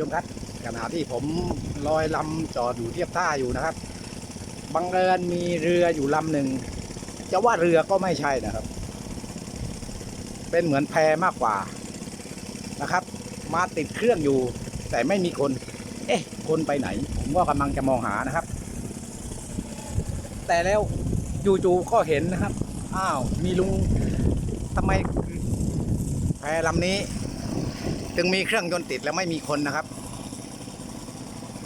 ผู้ชมครับขณะที่ผมลอยลำจอดอยู่เทียบท่าอยู่นะครับบังเอิญมีเรืออยู่ลำหนึ่งจะว่าเรือก็ไม่ใช่นะครับ เป็นเหมือนแพมากกว่านะครับ มาติดเครื่องอยู่ แต่ไม่มีคน เอ๊ะ คนไปไหน ผมก็กำลังจะมองหานะครับ แต่แล้วจู่ๆก็เห็นนะครับ อ้าว มีลุงทำไมแพลำนี้ จึงมีเครื่องยนต์ติดแล้วไม่มีคนนะครับ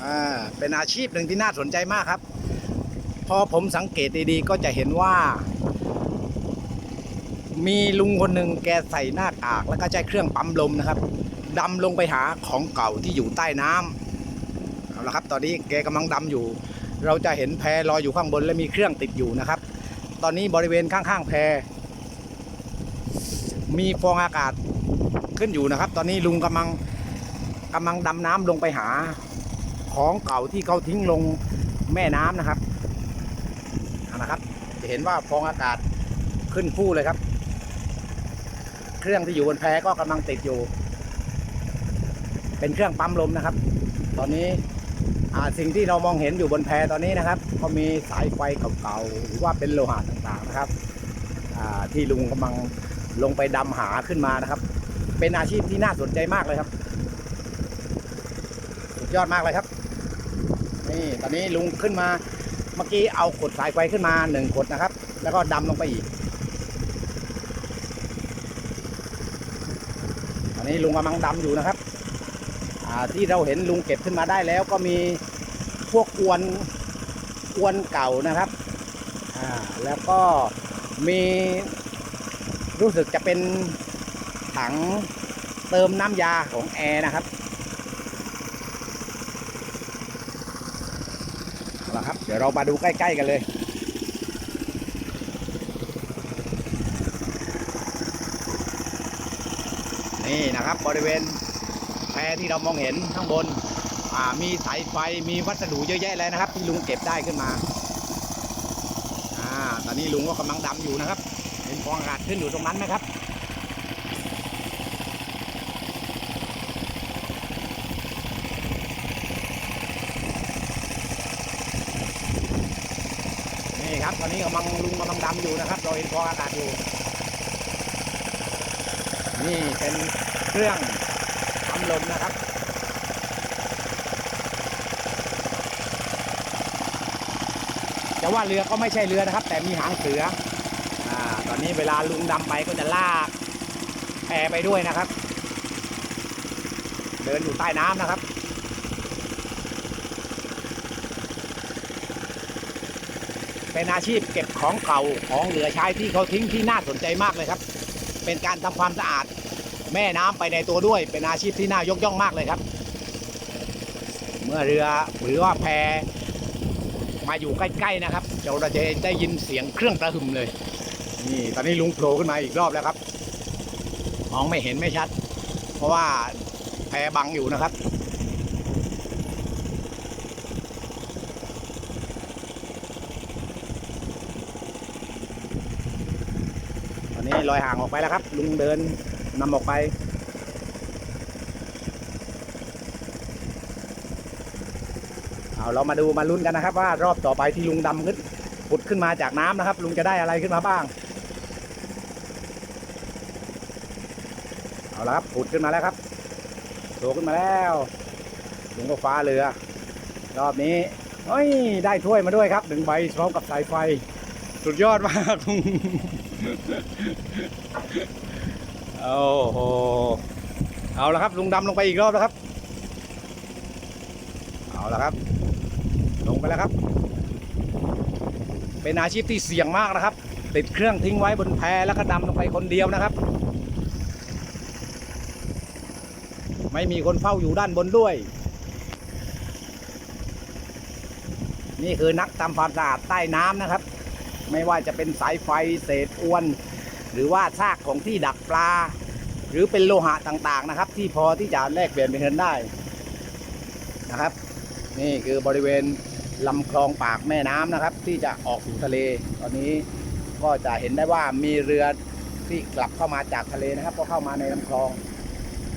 อ่าเป็นอาชีพหนึ่งที่น่าสนใจมากครับ พอผมสังเกตดีๆก็จะเห็นว่า มีลุงคนหนึ่งแกใส่หน้ากาก แล้วก็ใช้เครื่องปั๊มลมนะครับดำลงไปหาของเก่าที่อยู่ใต้น้ำเอาละครับ ตอนนี้แกกำลังดำอยู่ เราจะเห็นแพลอยอยู่ข้างบนและมีเครื่องติดอยู่นะครับ ตอนนี้บริเวณข้างๆแพมีฟองอากาศ ขึ้นอยู่นะครับ ตอนนี้ลุงกำลังกำลังดำน้ำลงไปหา ของเก่าที่เขาทิ้งลงแม่น้ำนะครับนะครับ จะเห็นว่าฟองอากาศขึ้นฟู่เลยครับ เครื่องที่อยู่บนแพก็กำลังติดอยู่ เป็นเครื่องปั๊มลมนะครับ ตอนนี้สิ่งที่เรามองเห็นอยู่บนแพตอนนี้นะครับ ก็มีสายไฟเก่าๆหรือว่าเป็นโลหะต่างๆนะครับที่ลุงกำลังลงไปดำหาขึ้นมานะครับ เป็นอาชีพที่น่าสนใจมากเลยครับ สุดยอดมากเลยครับ นี่ตอนนี้ลุงขึ้นมา เมื่อกี้เอาขดสายไฟขึ้นมาหนึ่งขดนะครับ แล้วก็ดำลงไปอีกตอนนี้ลุงกำลังดำอยู่นะครับที่เราเห็นลุงเก็บขึ้นมาได้แล้วก็มีพวกอวนอวนเก่านะครับ แล้วก็มีรู้สึกจะเป็น ถังเติมน้ำยาของแอร์นะครับเอาละครับ เดี๋ยวเรามาดูใกล้ ๆ กันเลยนี่นะครับบริเวณแพที่เรามองเห็นข้างบนมีสายไฟมีวัสดุเยอะแยะเลยนะครับ ที่ลุงเก็บได้ขึ้นมาอ่าตอนนี้ลุงก็กำลังดำอยู่นะครับ เห็นฟองอากาศขึ้นอยู่ตรงนั้นไหมครับ นี่ครับต อนนี้กำลังลุงกำลังดำอยู่นะครับ เราเห็นฟออากาศอยู่ นี่เป็นเครื่องทำลมนะครับจะว่าเรือก็ไม่ใช่เรือนะครับ แต่มีหางเสืออ่าตอนนี้เวลาลุงดำไปก็จะลากแพไปด้วยนะครับ เดินอยู่ใต้น้ำนะครับ เป็นอาชีพเก็บของเก่าของเหลือใช้ที่เขาทิ้งที่น่าสนใจมากเลยครับ เป็นการทำความสะอาดแม่น้ำไปในตัวด้วย เป็นอาชีพที่น่ายกย่องมากเลยครับ เมื่อเรือหรือว่าแพมาอยู่ใกล้ๆนะครับเราจะได้ยินเสียงเครื่องกระหึ่มเลย นี่ตอนนี้ลุงโผล่ขึ้นมาอีกรอบแล้วครับ มองไม่เห็นไม่ชัด เพราะว่าแพบังอยู่นะครับ ตอนนี้ ลอยห่างออกไปแล้วครับ ลุงเดินนำออกไป เอาเรามาดูมาลุ้นกันนะครับว่ารอบต่อไปที่ลุงดำขึ้นปุดขึ้นมาจากน้ำนะครับ ลุงจะได้อะไรขึ้นมาบ้าง เอาละครับปุดขึ้นมาแล้วครับโผล่ขึ้นมาแล้ว ลุงก็ฟ้าเรือ รอบนี้เฮ้ยได้ถ้วยมาด้วยครับหนึ่งใบพร้อมกับสายไฟ สุดยอดมากลุง โอ้โห เอาละครับ ลุงดำลงไปอีกรอบแล้วครับ เอาละครับ ลงไปแล้วครับ เป็นอาชีพที่เสี่ยงมากนะครับ ติดเครื่องทิ้งไว้บนแพแล้วก็ดำลงไปคนเดียวนะครับ ไม่มีคนเฝ้าอยู่ด้านบนด้วย นี่คือนักทำความสะอาดใต้น้ำนะครับ ไม่ว่าจะเป็นสายไฟเศษอวน หรือว่าซากของที่ดักปลา หรือเป็นโลหะต่างๆนะครับ ที่พอที่จะแลกเปลี่ยนเป็นเงินได้นะครับ นี่คือบริเวณลำคลองปากแม่น้ำนะครับ ที่จะออกสู่ทะเล ตอนนี้ก็จะเห็นได้ว่ามีเรือที่กลับเข้ามาจากทะเลนะครับก็เข้ามาในลำคลอง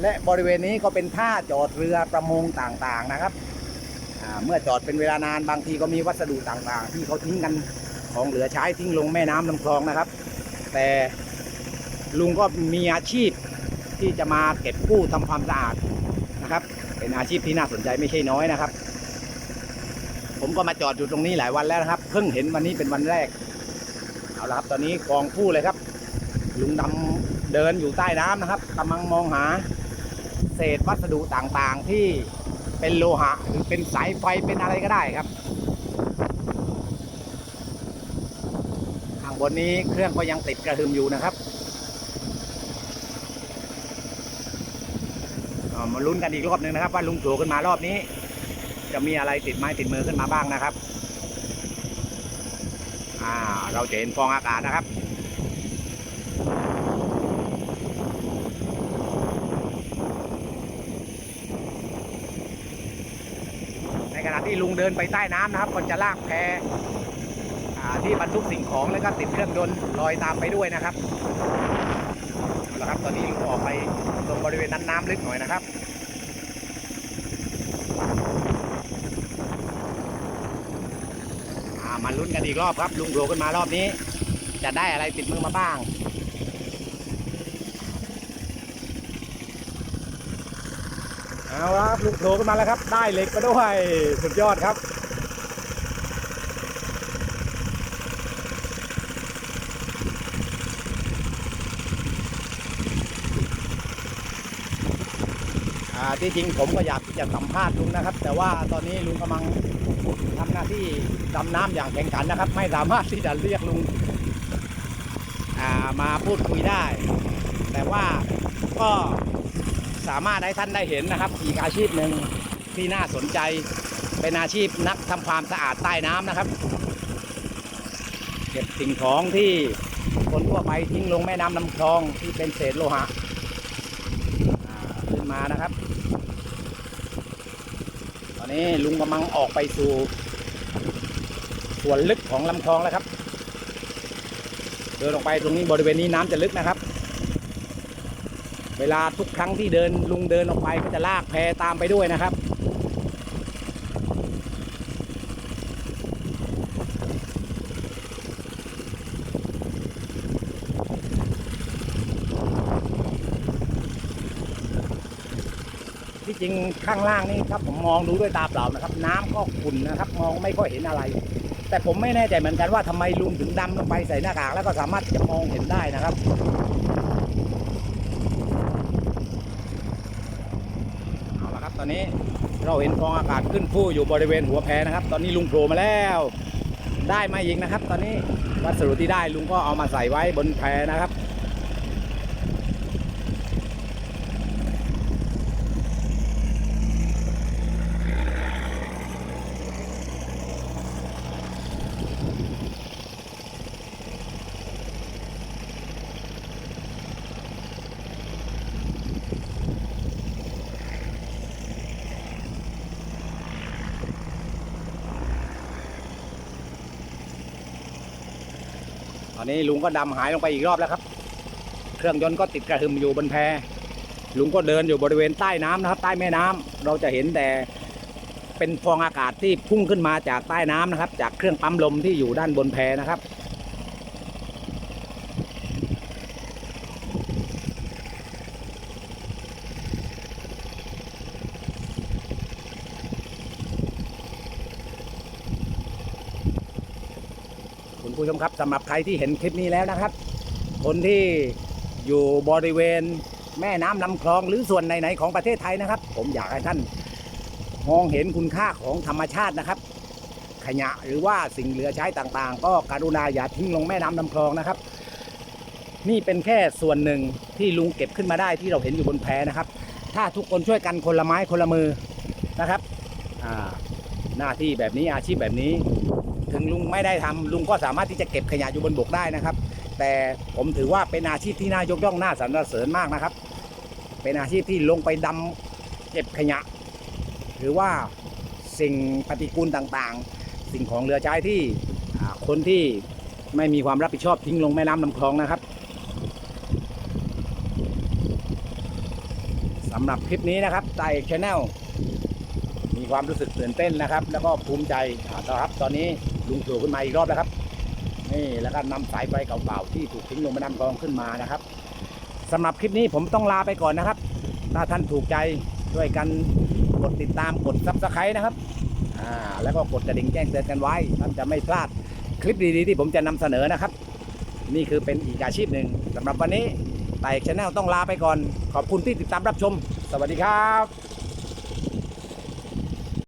และบริเวณนี้ก็เป็นท่าจอดเรือประมงต่างๆนะครับเมื่อจอดเป็นเวลานานบางทีก็มีวัสดุต่างๆ ที่เขาทิ้งกัน ของเหลือใช้ทิ้งลงแม่น้ำลำคลองนะครับ แต่ลุงก็มีอาชีพที่จะมาเก็บกู้ทำความสะอาดนะครับ เป็นอาชีพที่น่าสนใจไม่ใช่น้อยนะครับ ผมก็มาจอดอยู่ตรงนี้หลายวันแล้วนะครับ เพิ่งเห็นวันนี้เป็นวันแรก เอาละครับ ตอนนี้กองผู้เลยครับ ลุงดำเดินอยู่ใต้น้ำนะครับกำลังมองหา เศษวัสดุต่างๆที่เป็นโลหะหรือเป็นสายไฟเป็นอะไรก็ได้ครับ ข้าง บนนี้เครื่องก็ยังติดกระหึ่มอยู่นะครับมาลุ้นกันอีกรอบหนึ่งนะครับ ว่าลุงโผล่ขึ้นมารอบนี้ จะมีอะไรติดไม้ติดมือขึ้นมาบ้างนะครับอ่าเราจะเห็นฟองอากาศนะครับในขณะที่ลุงเดินไปใต้น้ำนะครับก็จะลากแพ ที่บรรทุกสิ่งของแล้วก็ติดเครื่องยนต์ลอยตามไปด้วยนะครับเอาละครับ ตอนนี้ลุงออกไปตรงบริเวณนั้นน้ำลึกหน่อยนะครับมาลุ้นกันอีกรอบครับ ลุงโผล่ขึ้นมารอบนี้ จะได้อะไรติดมือมาบ้างเอาละครับลุงโผล่ขึ้นมาแล้วครับ ได้เหล็กมาด้วยสุดยอดครับ ที่จริงผมก็อยากที่จะสัมภาษณ์ลุงนะครับ แต่ว่าตอนนี้ลุงกำลังทำหน้าที่ดำน้ำอย่างแข่งขันนะครับ ไม่สามารถที่จะเรียกลุงามาพูดคุยได้ แต่ว่าก็สามารถให้ท่านได้เห็นนะครับ อีกอาชีพหนึ่งที่น่าสนใจเป็นอาชีพนักทำความสะอาดใต้น้ำนะครับ เก็บสิ่งของที่คนทั่วไปทิ้งลงแม่น้ำลำคลองที่เป็นเศษโลหะขึ้นมานะครับ นี่ลุงกำลังออกไปสู่ ส่วนลึกของลำคลองแล้วครับ เดินออกไปตรงนี้บริเวณนี้น้ำจะลึกนะครับ เวลาทุกครั้งที่เดินลุงเดินออกไปก็จะลากแพตามไปด้วยนะครับ จริงข้างล่างนี่ครับผมมองดูด้วยตาเปล่านะครับ น้ำก็ขุ่นนะครับ มองไม่ค่อยเห็นอะไร แต่ผมไม่แน่ใจเหมือนกันว่าทำไมลุงถึงดำลงไปใส่หน้ากากแล้วก็สามารถจะมองเห็นได้นะครับเอาละครับตอนนี้เราเห็นฟองอากาศขึ้นพู่อยู่บริเวณหัวแพนะครับ ตอนนี้ลุงโผล่มาแล้ว ได้มาอีกนะครับ ตอนนี้วัสดุที่ได้ลุงก็เอามาใส่ไว้บนแพนะครับ ตอนนี้ลุงก็ดำหายลงไปอีกรอบแล้วครับ เครื่องยนต์ก็ติดกระหึ่มอยู่บนแพลุงก็เดินอยู่บริเวณใต้น้ำนะครับ ใต้แม่น้ำเราจะเห็นแต่เป็นฟองอากาศที่พุ่งขึ้นมาจากใต้น้ำนะครับ จากเครื่องปั๊มลมที่อยู่ด้านบนแพนะครับ ผู้ชมครับสำหรับใครที่เห็นคลิปนี้แล้วนะครับ คนที่อยู่บริเวณแม่น้ำลำคลองหรือส่วนไหนๆของประเทศไทยนะครับ ผมอยากให้ท่านมองเห็นคุณค่าของธรรมชาตินะครับ ขยะหรือว่าสิ่งเหลือใช้ต่างๆ ก็กรุณาอย่าทิ้งลงแม่น้ำลำคลองนะครับ นี่เป็นแค่ส่วนหนึ่งที่ลุงเก็บขึ้นมาได้ที่เราเห็นอยู่บนแพนะครับ ถ้าทุกคนช่วยกันคนละไม้คนละมือนะครับหน้าที่แบบนี้อาชีพแบบนี้ ถึงลุงไม่ได้ทำลุงก็สามารถที่จะเก็บขยะอยู่บนบกได้นะครับ แต่ผมถือว่าเป็นอาชีพที่น่ายกย่องน่าสรรเสริญมากนะครับ เป็นอาชีพที่ลงไปดำเก็บขยะ หรือว่าสิ่งปฏิกูลต่างๆ สิ่งของเหลือใช้ที่คนที่ไม่มีความรับผิดชอบทิ้งลงแม่น้ำลำคลองนะครับสำหรับคลิปนี้นะครับไต่ชแนลมีความรู้สึกตื่นเต้นนะครับ แล้วก็ภูมิใจอ่าครับตอนนี้ ลุงโผล่ขึ้นมาอีกรอบแล้วครับนี่แล้วก็นำสายไฟเก่าๆที่ถูกทิ้งลงม่น้ำกองขึ้นมานะครับสำหรับคลิปนี้ผมต้องลาไปก่อนนะครับ ถ้าท่านถูกใจช่วยกันกดติดตามกดซับสไครต์นะครับอ่าแล้วก็กดกระดิ่งแจ้งเตือนกันไว้ท่านจะไม่พลาดคลิปดีๆที่ผมจะนำเสนอนะครับ นี่คือเป็นอีกอาชีพหนึ่งสำหรับวันนี้ไต่ชแนลต้องลาไปก่อน ขอบคุณที่ติดตามรับชม สวัสดีครับ